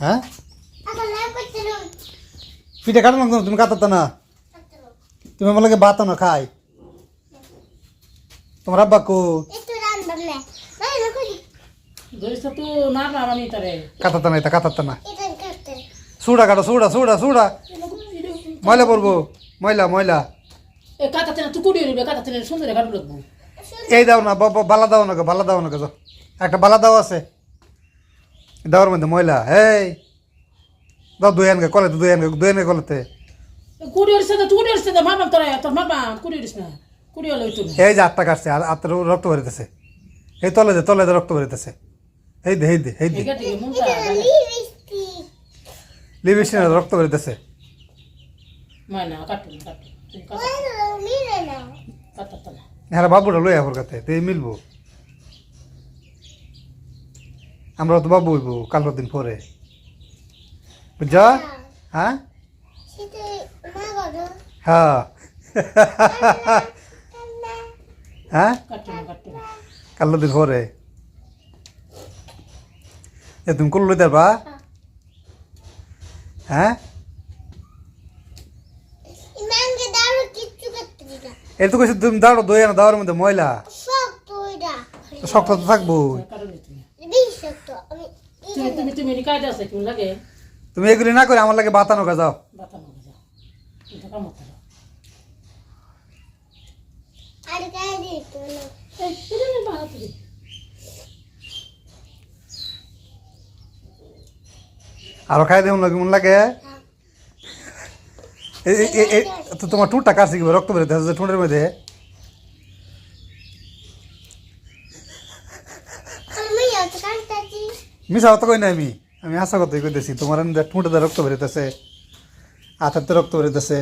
হ্যাঁ? পিঠে কাটানো কেন? তুমি কাটাতো না? তুমি আমার লাগে বাতো না খাই। তোমার আব্বা কো? না না আমি তারে। কাটাতো না এটা কাটাতো না। সুড়া কাটো সুড়া সুড়া সুড়া। ময়লা পড়ব ময়লা ময়লা। এ কাটাতে না তুই কুড়িয়ে নিবে কাটাতে না সুন্দর কাটু লাগবো এই দাও না বালা দাও না গো, বালা দাও না গো, যাও। একটা বালা দাও আছে। দাওয়ার মধ্যে ময়লা এই। দাও দুই আনগে কলেতে দুই আনগে দুই আনগে কলেতে। এই যে আটটা কাটছে আর আটটা রক্ত বেরিতেছে। এই তলে দে তলে দে রক্ত বেরিতেছে। এই দে এই দে এই দে। লিভিস্টিন রক্ত বেরিতেছে। হ্যাঁ বাবুটা লই আবার কাতে মিলবো। আমরা তো বাবু হইব কালো দিন পরে। বুঝছ? হ্যাঁ। হ্যাঁ? হ্যাঁ। কাটু না কালো দিন পরে। এ তুমি করল পারবা? হ্যাঁ। এর তো কইছি তুমি দাঁড়ো দই না দাওয়ার মধ্যে ময়লা। শক্ত তো থাকব তুমি তুমি তুমি তুমি কাজ আছে তুমি লাগে তুমি এগুলি না করে আমার লাগে বাতানো কা যাও। বাতা না যা এটা কাম করতে এই এটা নে বাড়া তুই আরও খাই দেবো লাগে মন লাগে? এ- এ- এ- এ- তো তোমার টুটটা কাটছে কি রক্ত বেরোতে ঠোঁটের মধ্যে। মিশা তো কই না আমি? আমি আশা করতে কইতেছি, তোমার ঠোঁটে রক্ত বেরোতেছে হাতের রক্ত বেরোতেছে।